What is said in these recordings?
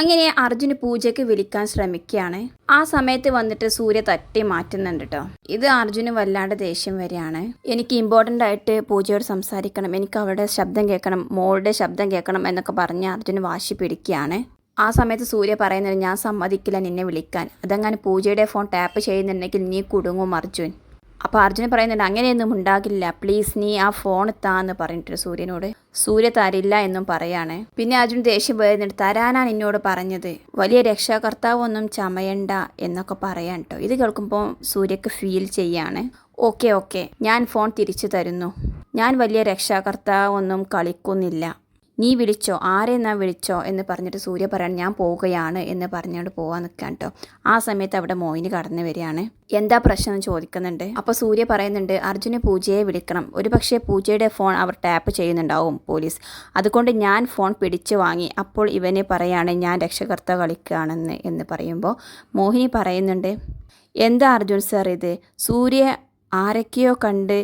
അങ്ങനെ അർജുന് പൂജയ്ക്ക് വിളിക്കാൻ ശ്രമിക്കുകയാണ്. ആ സമയത്ത് വന്നിട്ട് സൂര്യ തട്ടി മാറ്റുന്നുണ്ട് കേട്ടോ ഇത് അർജുന് വല്ലാണ്ട് ദേഷ്യം വരികയാണ്. എനിക്ക് ഇമ്പോർട്ടന്റ് ആയിട്ട് പൂജയോട് സംസാരിക്കണം. എനിക്ക് അവരുടെ ശബ്ദം കേൾക്കണം. മോളുടെ ശബ്ദം കേൾക്കണം എന്നൊക്കെ പറഞ്ഞ് അർജുന് വാശി പിടിക്കുകയാണ്. ആ സമയത്ത് സൂര്യ പറയുന്നത് ഞാൻ സമ്മതിക്കില്ല നിന്നെ വിളിക്കാൻ. അതങ്ങനെ പൂജയുടെ ഫോൺ ടാപ്പ് ചെയ്യുന്നുണ്ടെങ്കിൽ നീ കുടുങ്ങും അർജുൻ. അപ്പോൾ അർജുന പറയുന്നുണ്ട് അങ്ങനെയൊന്നും ഉണ്ടാകില്ല. പ്ലീസ് നീ ആ ഫോൺ താന്ന് പറഞ്ഞിട്ട് സൂര്യനോട് സൂര്യ തരില്ല എന്നും പറയാണ്. പിന്നെ അർജുൻ ദേഷ്യം വരുന്നുണ്ട് തരാനാണ് എന്നോട് പറഞ്ഞത്. വലിയ രക്ഷാകർത്താവ് ഒന്നും ചമയണ്ട എന്നൊക്കെ പറയാൻ കേട്ടോ ഇത് കേൾക്കുമ്പോൾ സൂര്യക്ക് ഫീൽ ചെയ്യാണ്. ഓക്കെ ഓക്കെ ഞാൻ ഫോൺ തിരിച്ചു തരുന്നു. ഞാൻ വലിയ രക്ഷാകർത്താവൊന്നും കളിക്കുന്നില്ല. നീ വിളിച്ചോ? ആരെന്നാ വിളിച്ചോ? എന്ന് പറഞ്ഞിട്ട് സൂര്യ പറയാൻ ഞാൻ പോവുകയാണ് എന്ന് പറഞ്ഞുകൊണ്ട് പോകാൻ നിൽക്കാൻ കേട്ടോ ആ സമയത്ത് അവിടെ മോയിന് കടന്നു വരികയാണ്. എന്താ പ്രശ്നം? ചോദിക്കുന്നുണ്ട്. അപ്പോൾ സൂര്യ പറയുന്നുണ്ട് അർജുന് പൂജയെ വിളിക്കണം. ഒരു പക്ഷേ പൂജയുടെ ഫോൺ അവർ ടാപ്പ് ചെയ്യുന്നുണ്ടാവും പോലീസ്. അതുകൊണ്ട് ഞാൻ ഫോൺ പിടിച്ചു വാങ്ങി. അപ്പോൾ ഇവനെ പറയാണ് ഞാൻ രക്ഷകർത്ത കളിക്കുകയാണെന്ന് എന്ന് പറയുമ്പോൾ മോഹിനി പറയുന്നുണ്ട് എന്താ അർജുൻ സാർ ഇത്? സൂര്യ ആരൊക്കെയോ കണ്ട്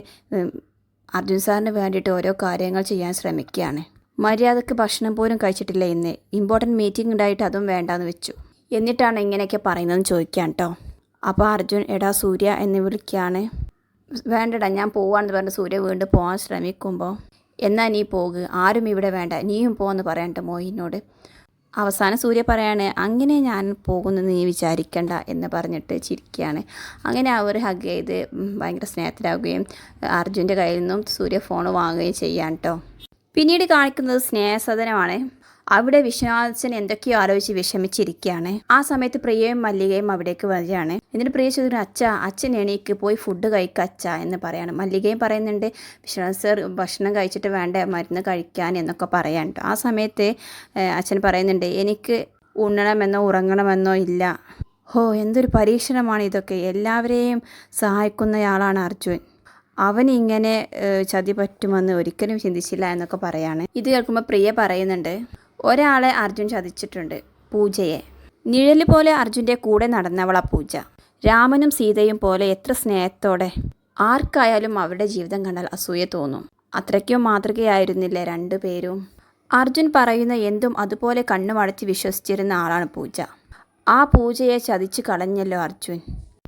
അർജുൻ സാറിന് വേണ്ടിയിട്ട് ഓരോ കാര്യങ്ങൾ ചെയ്യാൻ ശ്രമിക്കുകയാണ്. മര്യാദയ്ക്ക് ഭക്ഷണം പോലും കഴിച്ചിട്ടില്ല ഇന്ന്. ഇമ്പോർട്ടന്റ് മീറ്റിംഗ് ഉണ്ടായിട്ട് അതും വേണ്ടാന്ന് വെച്ചു. എന്നിട്ടാണ് ഇങ്ങനെയൊക്കെ പറയുന്നതെന്ന് ചോദിക്കാൻ കേട്ടോ അപ്പോൾ അർജുൻ എടാ സൂര്യ എന്ന് വിളിക്കുകയാണ് വേണ്ടടാ ഞാൻ പോവാണെന്ന് പറഞ്ഞ് സൂര്യ വീണ്ടും പോകാൻ ശ്രമിക്കുമ്പോൾ എന്നാ നീ പോകു. ആരും ഇവിടെ വേണ്ട. നീയും പോന്ന് പറയണ്ട മോഹിനോട് അവസാനം സൂര്യ പറയാണ് അങ്ങനെ ഞാൻ പോകുന്നെന്ന് നീ വിചാരിക്കണ്ട എന്ന് പറഞ്ഞിട്ട് ചിരിക്കുകയാണ് അങ്ങനെ അവർ ഹഗ് ചെയ്ത് ഭയങ്കര സ്നേഹത്തിലാവുകയും അർജുന്റെ കയ്യിൽ നിന്നും സൂര്യ ഫോൺ വാങ്ങുകയും ചെയ്യാൻ കേട്ടോ പിന്നീട് കാണിക്കുന്നത് സ്നേഹസദനമാണ്. അവിടെ വിശ്വനാഥൻ എന്തൊക്കെയോ ആലോചിച്ച് വിഷമിച്ചിരിക്കുകയാണ്. ആ സമയത്ത് പ്രിയയും മല്ലികയും അവിടേക്ക് വരികയാണ്. എന്നിട്ട് പ്രിയ ചോദിക്കുന്നു അച്ഛ അച്ഛൻ എണീക്ക് പോയി ഫുഡ് കഴിക്ക അച്ഛ എന്ന് പറയാണ്. മല്ലികയും പറയുന്നുണ്ട് വിശ്വനാഥ് സർ ഭക്ഷണം കഴിച്ചിട്ട് വേണ്ട മരുന്ന് കഴിക്കാൻ എന്നൊക്കെ പറയാനുണ്ട് ആ സമയത്ത് അച്ഛൻ പറയുന്നുണ്ട് എനിക്ക് ഉണ്ണണമെന്നോ ഉറങ്ങണമെന്നോ ഇല്ല. ഹോ എന്തൊരു പരീക്ഷണമാണ് ഇതൊക്കെ. എല്ലാവരെയും സഹായിക്കുന്നയാളാണ് അർജുൻ. ഏഹ്, ചതി പറ്റുമെന്ന് ഒരിക്കലും ചിന്തിച്ചില്ല എന്നൊക്കെ പറയാണ്. ഇത് കേൾക്കുമ്പോൾ പ്രിയ പറയുന്നുണ്ട് ഒരാളെ അർജുൻ ചതിച്ചിട്ടുണ്ട് പൂജയെ. നിഴൽ പോലെ അർജുന്റെ കൂടെ നടന്നവളാ പൂജ. രാമനും സീതയും പോലെ എത്ര സ്നേഹത്തോടെ. ആർക്കായാലും അവരുടെ ജീവിതം കണ്ടാൽ അസൂയ തോന്നും. അത്രയ്ക്കും മാതൃകയായിരുന്നില്ലേ രണ്ടുപേരും അർജുൻ പറയുന്ന എന്തും അതുപോലെ കണ്ണുമടച്ച് വിശ്വസിച്ചിരുന്ന ആളാണ് പൂജ. ആ പൂജയെ ചതിച്ചു കളഞ്ഞല്ലോ അർജുൻ.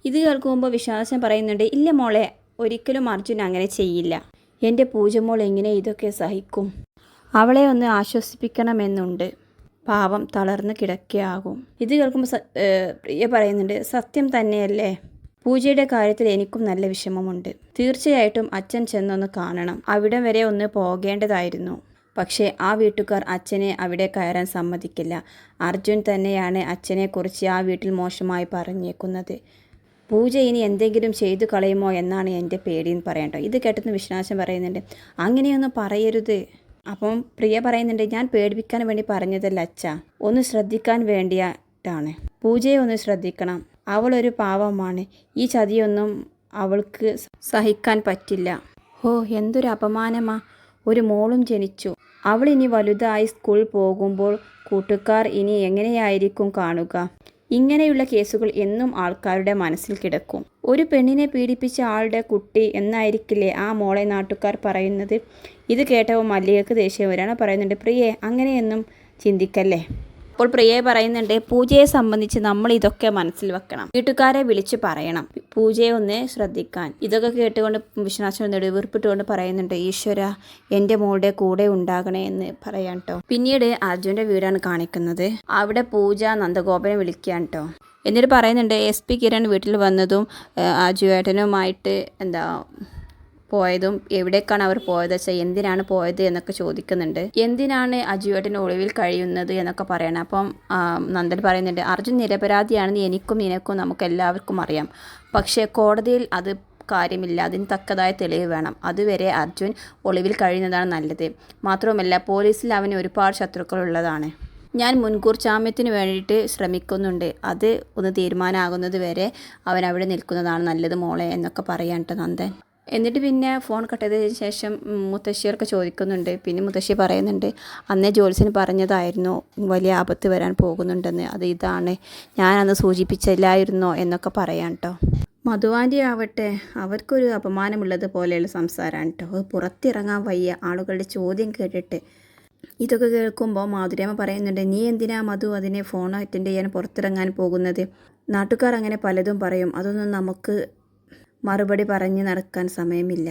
ഇത് കേൾക്കുമ്പോൾ വിശ്വാസം പറയുന്നുണ്ട് ഇല്ല മോളെ ഒരിക്കലും അർജുൻ അങ്ങനെ ചെയ്യില്ല. എന്റെ പൂജമോൾ എങ്ങനെ ഇതൊക്കെ സഹിക്കും? അവളെ ഒന്ന് ആശ്വസിപ്പിക്കണമെന്നുണ്ട്. പാവം തളർന്ന് കിടക്കുകയാകും. ഇത് കേൾക്കുമ്പോൾ പ്രിയ പറയുന്നുണ്ട് സത്യം തന്നെയല്ലേ? പൂജയുടെ കാര്യത്തിൽ എനിക്കും നല്ല വിഷമമുണ്ട്. തീർച്ചയായിട്ടും അച്ഛൻ ചെന്നൊന്ന് കാണണം. അവിടം വരെ ഒന്ന് പോകേണ്ടതായിരുന്നു. പക്ഷേ ആ വീട്ടുകാർ അച്ഛനെ അവിടെ കയറാൻ സമ്മതിക്കില്ല. അർജുൻ തന്നെയാണ് അച്ഛനെക്കുറിച്ച് ആ വീട്ടിൽ മോശമായി പറഞ്ഞേക്കുന്നത്. പൂജ ഇനി എന്തെങ്കിലും ചെയ്തു കളയുമോ എന്നാണ് എന്റെ പേടിയെന്ന് പറയട്ടോ ഇത് കേട്ടെന്ന് വിശ്വാസം പറയുന്നുണ്ട് അങ്ങനെയൊന്നും പറയരുത്. അപ്പം പ്രിയ പറയുന്നുണ്ട് ഞാൻ പേടിപ്പിക്കാൻ വേണ്ടി പറഞ്ഞതല്ല അച്ഛ ഒന്ന് ശ്രദ്ധിക്കാൻ വേണ്ടിയിട്ടാണ്. പൂജയെ ഒന്ന് ശ്രദ്ധിക്കണം. അവളൊരു പാവമാണ്. ഈ ചതിയൊന്നും അവൾക്ക് സഹിക്കാൻ പറ്റില്ല. ഓ എന്തൊരു അപമാനമാ. ഒരു മോളും ജനിച്ചു. അവൾ ഇനി വലുതായി സ്കൂൾ പോകുമ്പോൾ കൂട്ടുകാർ ഇനി എങ്ങനെയായിരിക്കും കാണുക? ഇങ്ങനെയുള്ള കേസുകൾ എന്നും ആൾക്കാരുടെ മനസ്സിൽ കിടക്കും. ഒരു പെണ്ണിനെ പീഡിപ്പിച്ച ആളുടെ കുട്ടി എന്നായിരിക്കില്ലേ ആ മോളെ നാട്ടുകാർ പറയുന്നത്? ഇത് കേട്ടപ്പോൾ മല്ലികക്ക് ദേഷ്യം വരാണ് പറയുന്നുണ്ട് പ്രിയേ അങ്ങനെയൊന്നും ചിന്തിക്കല്ലേ? അപ്പോൾ പ്രിയയെ പറയുന്നുണ്ട് പൂജയെ സംബന്ധിച്ച് നമ്മൾ ഇതൊക്കെ മനസ്സിൽ വെക്കണം. വീട്ടുകാരെ വിളിച്ച് പറയണം. പൂജയെ ഒന്ന് ശ്രദ്ധിക്കാൻ. ഇതൊക്കെ കേട്ടുകൊണ്ട് വിശ്വനാശം നെടുവീർപ്പിട്ടുകൊണ്ട് പറയുന്നുണ്ട് ഈശ്വര എന്റെ മോളുടെ കൂടെ ഉണ്ടാകണേ എന്ന് പറയാൻ കേട്ടോ പിന്നീട് അർജുന്റെ വീടാണ് കാണിക്കുന്നത്. അവിടെ പൂജ നന്ദഗോപനെ വിളിക്കാൻ കേട്ടോ എന്നിട്ട് പറയുന്നുണ്ട് എസ് പി കിരൺ വീട്ടിൽ വന്നതും അജുവേട്ടനുമായിട്ട് എന്താ പോയതും എവിടേക്കാണ് അവർ പോയത് വെച്ചാൽ എന്തിനാണ് പോയത് എന്നൊക്കെ ചോദിക്കുന്നുണ്ട്. എന്തിനാണ് അജുവേട്ടൻ ഒളിവിൽ കഴിയുന്നത് എന്നൊക്കെ പറയണം. അപ്പം നന്ദൻ പറയുന്നുണ്ട് അർജുൻ നിരപരാധിയാണെന്ന് എനിക്കും നിനക്കും നമുക്ക് എല്ലാവർക്കും അറിയാം. പക്ഷേ കോടതിയിൽ അത് കാര്യമില്ല. അതിന് തക്കതായ തെളിവ് വേണം. അതുവരെ അർജുൻ ഒളിവിൽ കഴിയുന്നതാണ് നല്ലത്. മാത്രവുമല്ല പോലീസിൽ അവന് ഒരുപാട് ശത്രുക്കളുള്ളതാണ് ഞാൻ മുൻകൂർ ജാമ്യത്തിന് വേണ്ടിയിട്ട് ശ്രമിക്കുന്നുണ്ട്. അത് ഒന്ന് തീരുമാനമാകുന്നത് വരെ അവൻ അവിടെ നിൽക്കുന്നതാണ് നല്ലത് മോളെ എന്നൊക്കെ പറയാൻ നന്ദൻ. എന്നിട്ട് പിന്നെ ഫോൺ കട്ട് ചെയ്തതിന് ശേഷം മുത്തശ്ശിയർക്ക് ചോദിക്കുന്നുണ്ട്. പിന്നെ മുത്തശ്ശി പറയുന്നുണ്ട് അന്നേ ജോത്സ്യന് പറഞ്ഞതായിരുന്നു വലിയ ആപത്ത് വരാൻ പോകുന്നുണ്ടെന്ന്. അത് ഇതാണ്. അന്ന് സൂചിപ്പിച്ചില്ലായിരുന്നോ? എന്നൊക്കെ പറയാം കേട്ടോ മധുവാന്റെ ആവട്ടെ അവർക്കൊരു അപമാനമുള്ളത് പോലെയുള്ള സംസാരമാണ് കേട്ടോ പുറത്തിറങ്ങാൻ വയ്യ ആളുകളുടെ ചോദ്യം കേട്ടിട്ട്. ഇതൊക്കെ കേൾക്കുമ്പോൾ മാധുര്യമ്മ പറയുന്നുണ്ട് നീ എന്തിനാ മധു അതിനെ ഫോൺ അറ്റൻഡ് ചെയ്യാൻ പുറത്തിറങ്ങാൻ പോകുന്നത്? നാട്ടുകാർ അങ്ങനെ പലതും പറയും. അതൊന്നും നമുക്ക് മറുപടി പറഞ്ഞ് നടക്കാൻ സമയമില്ല.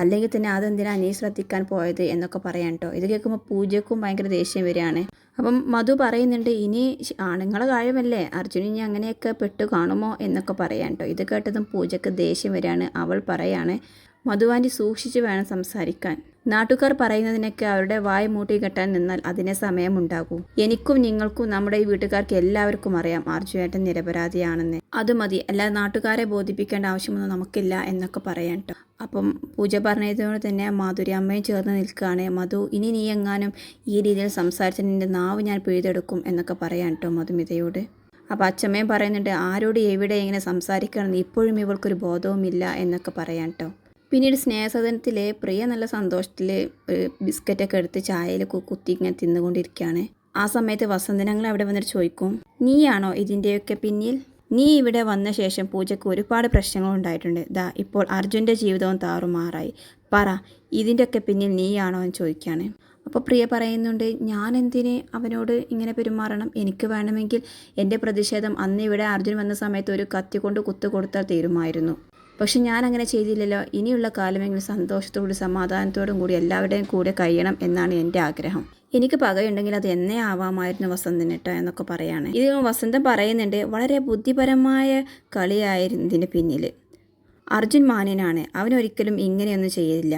അല്ലെങ്കിൽ തന്നെ അതെന്തിനാ നീ ശ്രദ്ധിക്കാൻ പോയത് എന്നൊക്കെ പറയാൻ കേട്ടോ ഇത് കേൾക്കുമ്പോൾ പൂജക്കും ഭയങ്കര ദേഷ്യം വരികയാണ്. അപ്പം മധു പറയുന്നുണ്ട് ഇനി ആണുങ്ങളെ കാര്യമല്ലേ? അർജുന ഇനി അങ്ങനെയൊക്കെ പെട്ടു കാണുമോ? എന്നൊക്കെ പറയാൻ കേട്ടോ ഇത് കേട്ടതും പൂജയ്ക്ക് ദേഷ്യം വരികയാണ്. അവൾ പറയാണ് മധുവാന്റെ സൂക്ഷിച്ച് വേണം സംസാരിക്കാൻ. നാട്ടുകാർ പറയുന്നതിനൊക്കെ അവരുടെ വായ മൂട്ടി കെട്ടാൻ നിന്നാൽ അതിനെ സമയമുണ്ടാകൂ. എനിക്കും നിങ്ങൾക്കും നമ്മുടെ ഈ വീട്ടുകാർക്ക് എല്ലാവർക്കും അറിയാം ആർജുവേട്ടൻ നിരപരാധിയാണെന്ന്. അത് മതി. അല്ലാതെ നാട്ടുകാരെ ബോധിപ്പിക്കേണ്ട ആവശ്യമൊന്നും നമുക്കില്ല എന്നൊക്കെ പറയാൻ കേട്ടോ അപ്പം പൂജ പറഞ്ഞതിനോട് തന്നെ മാധുരി അമ്മയും ചേർന്ന് നിൽക്കുകയാണ്. മധു ഇനി നീ എങ്ങാനും ഈ രീതിയിൽ സംസാരിച്ച നിന്റെ നാവ് ഞാൻ പിഴുതെടുക്കും എന്നൊക്കെ പറയാൻ കേട്ടോ മധുമിതയോട്. അപ്പോൾ അച്ഛമ്മയും പറയുന്നുണ്ട് ആരോട് എവിടെ എങ്ങനെ സംസാരിക്കണമെന്ന് ഇപ്പോഴും ഇവൾക്കൊരു ബോധവുമില്ല എന്നൊക്കെ പറയാം കേട്ടോ പിന്നീട് സ്നേഹസദനത്തിൽ പ്രിയ നല്ല സന്തോഷത്തിൽ ബിസ്ക്കറ്റൊക്കെ എടുത്ത് ചായയിൽ കുത്തി ഇങ്ങനെ തിന്നുകൊണ്ടിരിക്കുകയാണ് ആ സമയത്ത് വസന്തനങ്ങൾ അവിടെ വന്നിട്ട് ചോദിക്കും നീയാണോ ഇതിന്റെയൊക്കെ പിന്നിൽ? നീ ഇവിടെ വന്ന ശേഷം പൂജയ്ക്ക് ഒരുപാട് പ്രശ്നങ്ങൾ ഉണ്ടായിട്ടുണ്ട്. ദാ ഇപ്പോൾ അർജുന്റെ ജീവിതവും താറുമാറായി. പറ ഇതിന്റെയൊക്കെ പിന്നിൽ നീയാണോ? എന്ന് ചോദിക്കുകയാണ് അപ്പോൾ പ്രിയ പറയുന്നുണ്ട് ഞാൻ എന്തിനെ അവനോട് ഇങ്ങനെ പെരുമാറണം? എനിക്ക് വേണമെങ്കിൽ എന്റെ പ്രതിഷേധം അന്ന് ഇവിടെ അർജുൻ വന്ന സമയത്ത് ഒരു കത്തി കൊണ്ട് കുത്തു കൊടുത്താൽ തീരുമായിരുന്നു. പക്ഷെ ഞാൻ അങ്ങനെ ചെയ്തില്ലല്ലോ. ഇനിയുള്ള കാലമെങ്കിലും സന്തോഷത്തോടും സമാധാനത്തോടും കൂടി എല്ലാവരുടെയും കൂടെ കഴിയണം എന്നാണ് എന്റെ ആഗ്രഹം. എനിക്ക് പകയുണ്ടെങ്കിൽ അത് എന്നേ ആവാമായിരുന്നു വസന്തൻ കേട്ടോ എന്നൊക്കെ പറയാണ്. ഇത് വസന്തൻ പറയുന്നുണ്ട് വളരെ ബുദ്ധിപരമായ കളിയായിരുന്നു ഇതിന്റെ പിന്നിൽ അർജുൻ മാന്യനാണ്. അവനൊരിക്കലും ഇങ്ങനെയൊന്നും ചെയ്യില്ല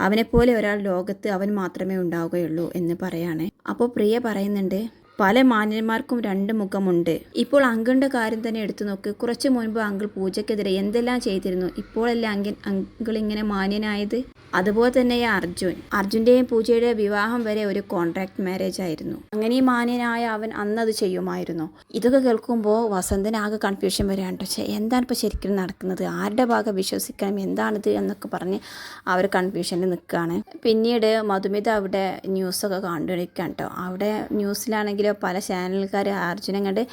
അവനെപ്പോലെ ഒരാൾ ലോകത്ത് അവൻ മാത്രമേ ഉണ്ടാവുകയുള്ളൂ എന്ന് പറയാണ്. അപ്പോൾ പ്രിയ പറയുന്നുണ്ട് പല മാന്യന്മാർക്കും രണ്ട് മുഖമുണ്ട്. ഇപ്പോൾ അങ്കിളിന്റെ കാര്യം തന്നെ എടുത്തു നോക്ക്. കുറച്ച് മുൻപ് അങ്കിൾ പൂജയ്ക്കെതിരെ എന്തെല്ലാം ചെയ്തിരുന്നു? ഇപ്പോഴല്ലേ അങ്കിൻ അങ്കിൾ ഇങ്ങനെ മാന്യനായത്? അതുപോലെ തന്നെ അർജുൻ. അർജുന്റെയും പൂജയുടെ വിവാഹം വരെ ഒരു കോൺട്രാക്ട് മാരേജ് ആയിരുന്നു. അങ്ങനെ മാന്യനായ അവൻ അന്നത് ചെയ്യുമായിരുന്നു. ഇതൊക്കെ കേൾക്കുമ്പോൾ വസന്തനാകെ കൺഫ്യൂഷൻ വരാണ്ട് പക്ഷേ എന്താണ് ഇപ്പോൾ ശരിക്കും നടക്കുന്നത്? ആരുടെ ഭാഗം വിശ്വസിക്കണം? എന്താണിത് എന്നൊക്കെ പറഞ്ഞ് അവർ കൺഫ്യൂഷനിൽ നിൽക്കുകയാണ്. പിന്നീട് മധുമിത അവിടെ ന്യൂസൊക്കെ കണ്ടുപിടിക്കാൻ കേട്ടോ അവിടെ ന്യൂസിലാണെങ്കിൽ പല ചാനലുകാർ അർജുനൻ കണ്ട്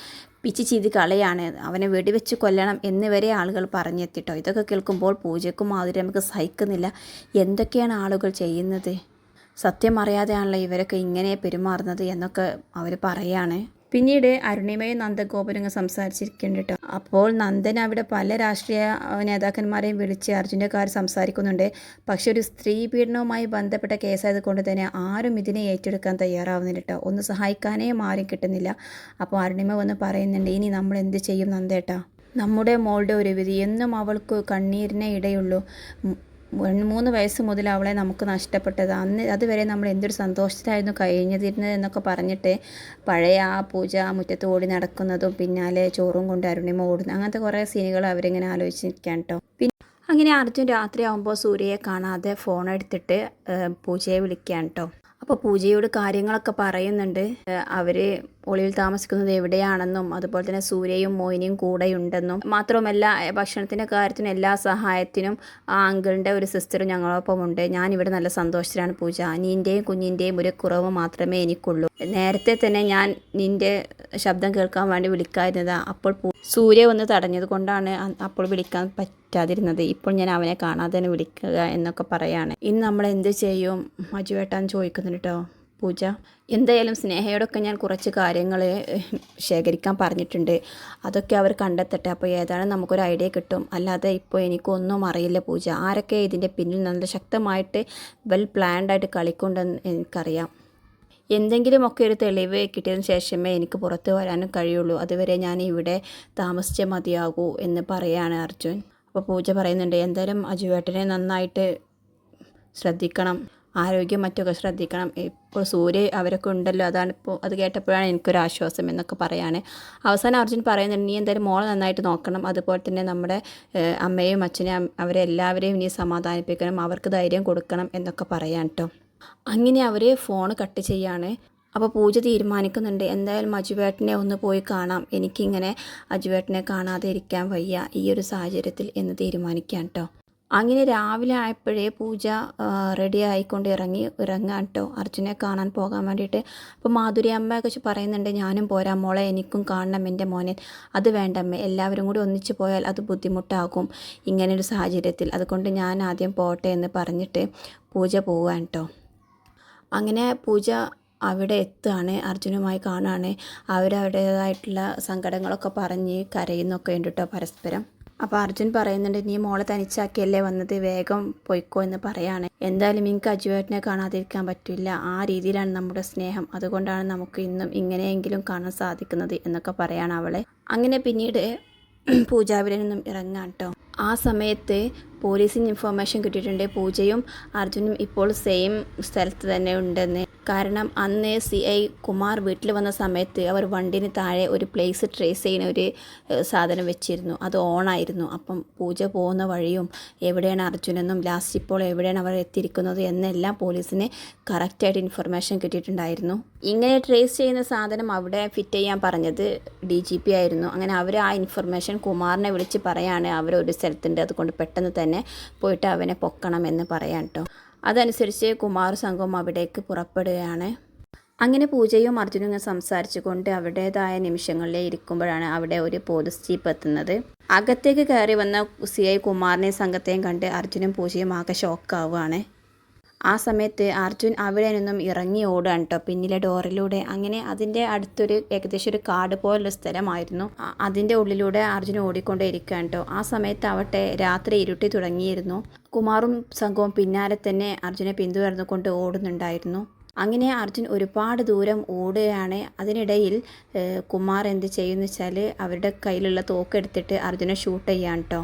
പിച്ച് ചെയ്ത് കളയാണ്. അവനെ വെടിവെച്ച് കൊല്ലണം എന്ന് വരെ ആളുകൾ പറഞ്ഞെത്തിട്ടോ. ഇതൊക്കെ കേൾക്കുമ്പോൾ പൂജയ്ക്കും മാധുരി നമുക്ക് സഹിക്കുന്നില്ല. എന്തൊക്കെയാണ് ആളുകൾ ചെയ്യുന്നത്? സത്യം അറിയാതെയാണല്ലോ ഇവരൊക്കെ ഇങ്ങനെ പെരുമാറുന്നത് എന്നൊക്കെ അവർ പറയാണ്. പിന്നീട് അരുണിമയും നന്ദഗോപുരങ്ങൾ സംസാരിച്ചിരിക്കുന്നുണ്ട്. കേട്ടോ അപ്പോൾ നന്ദൻ അവിടെ പല രാഷ്ട്രീയ നേതാക്കന്മാരെയും വിളിച്ച് അർജുന്റെ കാര്യം സംസാരിക്കുന്നുണ്ട്. പക്ഷേ ഒരു സ്ത്രീ പീഡനവുമായി ബന്ധപ്പെട്ട കേസായത് കൊണ്ട് തന്നെ ആരും ഇതിനെ ഏറ്റെടുക്കാൻ തയ്യാറാവുന്നില്ല കേട്ടോ ഒന്ന് സഹായിക്കാനേ ആരും കിട്ടുന്നില്ല. അപ്പോൾ അരുണിമ വന്ന് പറയുന്നുണ്ട് ഇനി നമ്മൾ എന്ത് ചെയ്യും നന്ദേട്ടാ? നമ്മുടെ മോളുടെ ഒരു വിധി. എന്നും അവൾക്ക് കണ്ണീരിനെ ഇടയുള്ളൂ. മൂന്ന് വയസ്സ് മുതൽ അവളെ നമുക്ക് നഷ്ടപ്പെട്ടത്. അന്ന് അതുവരെ നമ്മൾ എന്തൊരു സന്തോഷത്തിലായിരുന്നു കഴിഞ്ഞിരുന്നത് എന്നൊക്കെ പറഞ്ഞിട്ട് പഴയ ആ പൂജ മുറ്റത്ത് ഓടി നടക്കുന്നതും പിന്നാലെ ചോറും കൊണ്ട് അരുണിമ ഓടുന്നു അങ്ങനത്തെ കുറേ സീനുകൾ അവരിങ്ങനെ ആലോചിച്ചിരിക്കാൻ കേട്ടോ പിന്നെ അങ്ങനെ അർജുൻ രാത്രിയാകുമ്പോൾ സൂര്യയെ കാണാതെ ഫോൺ എടുത്തിട്ട് പൂജയെ വിളിക്കാൻ കേട്ടോ അപ്പോൾ പൂജയോട് കാര്യങ്ങളൊക്കെ പറയുന്നുണ്ട്. അവർ ഒളിയിൽ താമസിക്കുന്നത് എവിടെയാണെന്നും അതുപോലെ തന്നെ സൂര്യയും മോഹിനിയും കൂടെയുണ്ടെന്നും. മാത്രവുമല്ല ഭക്ഷണത്തിന്റെ കാര്യത്തിനും എല്ലാ സഹായത്തിനും ആ അങ്കിളിന്റെ ഒരു സിസ്റ്ററും ഞങ്ങളോടൊപ്പം ഉണ്ട്. ഞാൻ ഇവിടെ നല്ല സന്തോഷത്തിലാണ് പൂജ. നിന്റെയും കുഞ്ഞിന്റെയും ഒരു കുറവ് മാത്രമേ എനിക്കുള്ളൂ. നേരത്തെ തന്നെ ഞാൻ നിന്റെ ശബ്ദം കേൾക്കാൻ വേണ്ടി വിളിക്കാതിരുന്നത്. അപ്പോൾ സൂര്യ ഒന്ന് തടഞ്ഞത് കൊണ്ടാണ് അപ്പോൾ വിളിക്കാൻ പറ്റാതിരുന്നത്. ഇപ്പോൾ ഞാൻ അവനെ കാണാതെ തന്നെ വിളിക്കുക എന്നൊക്കെ പറയാണ്. ഇന്ന് നമ്മൾ എന്ത് ചെയ്യും? മജുവേട്ടാൻ ചോദിക്കുന്നുണ്ട് കേട്ടോ പൂജ എന്തായാലും സ്നേഹയോടൊക്കെ ഞാൻ കുറച്ച് കാര്യങ്ങൾ ശേഖരിക്കാൻ പറഞ്ഞിട്ടുണ്ട്. അതൊക്കെ അവർ കണ്ടെത്തട്ടെ. അപ്പോൾ ഏതാണ് നമുക്കൊരു ഐഡിയ കിട്ടും? അല്ലാതെ ഇപ്പോൾ എനിക്കൊന്നും അറിയില്ല പൂജ. ആരൊക്കെ ഇതിന്റെ പിന്നിൽ നല്ല ശക്തമായിട്ട് വെൽ പ്ലാൻഡ് ആയിട്ട് കളിക്കൊണ്ടെന്ന് എനിക്കറിയാം. എന്തെങ്കിലുമൊക്കെ ഒരു തെളിവ് കിട്ടിയതിന് ശേഷമേ എനിക്ക് പുറത്ത് വരാനും കഴിയുള്ളൂ. അതുവരെ ഞാൻ ഇവിടെ താമസിച്ചേ മതിയാകൂ എന്ന് പറയാണ് അർജുൻ. അപ്പോൾ പൂജ പറയുന്നുണ്ട് എന്തായാലും അജുവേട്ടനെ നന്നായിട്ട് ശ്രദ്ധിക്കണം. ആരോഗ്യം മറ്റൊക്കെ ശ്രദ്ധിക്കണം. ഇപ്പോൾ സൂര്യ അവരൊക്കെ ഉണ്ടല്ലോ അതാണ് ഇപ്പോൾ അത് കേട്ടപ്പോഴാണ് എനിക്കൊരു ആശ്വാസം എന്നൊക്കെ പറയാണ്. അവസാനം അർജുൻ പറയുന്നുണ്ട് നീ എന്തായാലും മോളെ നന്നായിട്ട് നോക്കണം. അതുപോലെ തന്നെ നമ്മുടെ അമ്മയും അച്ഛനെയും അവരെല്ലാവരെയും നീ സമാധാനിപ്പിക്കണം. അവർക്ക് ധൈര്യം കൊടുക്കണം എന്നൊക്കെ പറയാൻ കേട്ടോ അങ്ങനെ അവർ ഫോൺ കട്ട് ചെയ്യാണ്. അപ്പോൾ പൂജ തീരുമാനിക്കുന്നുണ്ട്. എന്തായാലും അജുവേട്ടനെ ഒന്ന് പോയി കാണാം. എനിക്കിങ്ങനെ അജുവേട്ടനെ കാണാതെ ഇരിക്കാൻ വയ്യ ഈ ഒരു സാഹചര്യത്തിൽ എന്ന് തീരുമാനിക്കാം കേട്ടോ അങ്ങനെ രാവിലെ ആയപ്പോഴേ പൂജ റെഡി ആയിക്കൊണ്ട് ഇറങ്ങി ഇറങ്ങാൻ കേട്ടോ അർജുനെ കാണാൻ പോകാൻ വേണ്ടിയിട്ട്. അപ്പോൾ മാധുരി അമ്മയെക്കുറിച്ച് പറയുന്നുണ്ട് ഞാനും പോരാ. മോളെ എനിക്കും കാണണം എന്റെ മോനെ. അത് വേണ്ടമ്മേ. എല്ലാവരും കൂടി ഒന്നിച്ച് പോയാൽ അത് ബുദ്ധിമുട്ടാകും ഇങ്ങനൊരു സാഹചര്യത്തിൽ. അതുകൊണ്ട് ഞാൻ ആദ്യം പോട്ടെ എന്ന് പറഞ്ഞിട്ട് പൂജ പോവാൻ കേട്ടോ അങ്ങനെ പൂജ അവിടെ എത്തുകയാണ് അർജുനുമായി കാണുകയാണ്. അവരവരുടേതായിട്ടുള്ള സങ്കടങ്ങളൊക്കെ പറഞ്ഞ് കരയുന്നൊക്കെ ഉണ്ട് കേട്ടോ പരസ്പരം. അപ്പോൾ അർജുൻ പറയുന്നുണ്ട് നീ മോളെ തനിച്ചാക്കിയല്ലേ വന്നത്? വേഗം പൊയ്ക്കോ എന്ന് പറയാണ്. എന്തായാലും എനിക്ക് അജുവേട്ടനെ കാണാതിരിക്കാൻ പറ്റില്ല. ആ രീതിയിലാണ് നമ്മുടെ സ്നേഹം. അതുകൊണ്ടാണ് നമുക്ക് ഇന്നും ഇങ്ങനെയെങ്കിലും കാണാൻ സാധിക്കുന്നത് എന്നൊക്കെ പറയാണ് അവളെ. അങ്ങനെ പിന്നീട് പൂജാവിലൊന്നും ഇറങ്ങാം കേട്ടോ ആ സമയത്ത് പോലീസിന് ഇൻഫോർമേഷൻ കിട്ടിയിട്ടുണ്ട്. പൂജയും അർജുനും ഇപ്പോൾ സെയിം സ്ഥലത്ത് തന്നെ ഉണ്ടെന്ന് കാരണം അന്ന് സി ഐ കുമാർ വീട്ടിൽ വന്ന സമയത്ത് അവർ വണ്ടിന് താഴെ ഒരു പ്ലേസ് ട്രേസ് ചെയ്യുന്ന ഒരു സാധനം വെച്ചിരുന്നു. അത് ഓണായിരുന്നു അപ്പം പൂജ പോകുന്ന വഴിയും എവിടെയാണ് അർജുനെന്നും ലാസ്റ്റ് ഇപ്പോൾ എവിടെയാണ് അവർ എത്തിയിരിക്കുന്നത് എന്നെല്ലാം പോലീസിന് കറക്റ്റായിട്ട് ഇൻഫർമേഷൻ കിട്ടിയിട്ടുണ്ടായിരുന്നു. ഇങ്ങനെ ട്രേസ് ചെയ്യുന്ന സാധനം അവിടെ ഫിറ്റ് ചെയ്യാൻ പറഞ്ഞത് ഡി ജി പി ആയിരുന്നു. അങ്ങനെ അവർ ആ ഇൻഫർമേഷൻ കുമാറിനെ വിളിച്ച് പറയാണ് അവരൊരു സ്ഥലത്തുണ്ട്. അതുകൊണ്ട് പെട്ടെന്ന് തന്നെ പോയിട്ട് അവനെ പൊക്കണം എന്ന് പറയാം കേട്ടോ അതനുസരിച്ച് കുമാർ സംഘവും അവിടേക്ക് പുറപ്പെടുകയാണ്. അങ്ങനെ പൂജയും അർജുനും സംസാരിച്ചു കൊണ്ട് അവരുടേതായ നിമിഷങ്ങളിൽ ഇരിക്കുമ്പോഴാണ് അവിടെ ഒരു പോലീസ് ജീപ്പ് എത്തുന്നത്. അകത്തേക്ക് കയറി വന്ന സി ഐ കുമാറിനെയും സംഘത്തെയും കണ്ട് അർജുനും പൂജയും ആകെ ഷോക്കാവുകയാണ് ആ സമയത്ത് അർജുൻ അവിടെ നിന്നും ഇറങ്ങി ഓടുകയാണ് കേട്ടോ പിന്നിലെ ഡോറിലൂടെ. അങ്ങനെ അതിന്റെ അടുത്തൊരു ഏകദേശം ഒരു കാട് പോലുള്ള സ്ഥലമായിരുന്നു. അതിന്റെ ഉള്ളിലൂടെ അർജുൻ ഓടിക്കൊണ്ടേ ഇരിക്കുകയാണ് കേട്ടോ ആ സമയത്ത് ആവട്ടെ രാത്രി ഇരുട്ടി തുടങ്ങിയിരുന്നു. കുമാറും സംഘവും പിന്നാലെ തന്നെ അർജുനെ പിന്തുടർന്നുകൊണ്ട് ഓടുന്നുണ്ടായിരുന്നു. അങ്ങനെ അർജുൻ ഒരുപാട് ദൂരം ഓടുകയാണ്. അതിനിടയിൽ കുമാർ എന്ത് ചെയ്യുമെന്ന് വെച്ചാൽ അവരുടെ കയ്യിലുള്ള തോക്കെടുത്തിട്ട് അർജുനെ ഷൂട്ട് ചെയ്യാൻ കേട്ടോ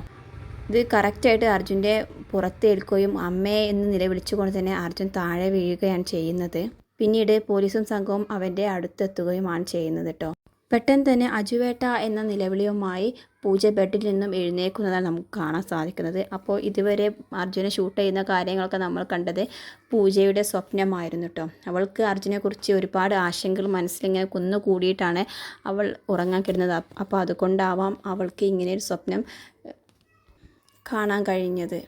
ഇത് കറക്റ്റായിട്ട് അർജുന്റെ പുറത്തേൽക്കുകയും അമ്മേ എന്ന് നിലവിളിച്ചുകൊണ്ട് തന്നെ അർജുൻ താഴെ വീഴുകയാണ് ചെയ്യുന്നത്. പിന്നീട് പോലീസും സംഘവും അവന്റെ അടുത്തെത്തുകയുമാണ് ചെയ്യുന്നത് കേട്ടോ പെട്ടെന്ന് തന്നെ അജുവേട്ട എന്ന നിലവിളിയുമായി പൂജ ബെഡിൽ നിന്നും എഴുന്നേക്കുന്നതാണ് നമുക്ക് കാണാൻ സാധിക്കുന്നത്. അപ്പോൾ ഇതുവരെ അർജുനെ ഷൂട്ട് ചെയ്യുന്ന കാര്യങ്ങളൊക്കെ നമ്മൾ കണ്ടത് പൂജയുടെ സ്വപ്നമായിരുന്നു കേട്ടോ അവൾക്ക് അർജുനെക്കുറിച്ച് ഒരുപാട് ആശങ്കകൾ മനസ്സിലിങ്ങനെ കുന്നുകൂടിയിട്ടാണ് അവൾ ഉറങ്ങാൻ കിടന്നത്. അപ്പോൾ അതുകൊണ്ടാവാം അവൾക്ക് ഇങ്ങനെ ഒരു സ്വപ്നം കാണാൻ കഴിഞ്ഞത്.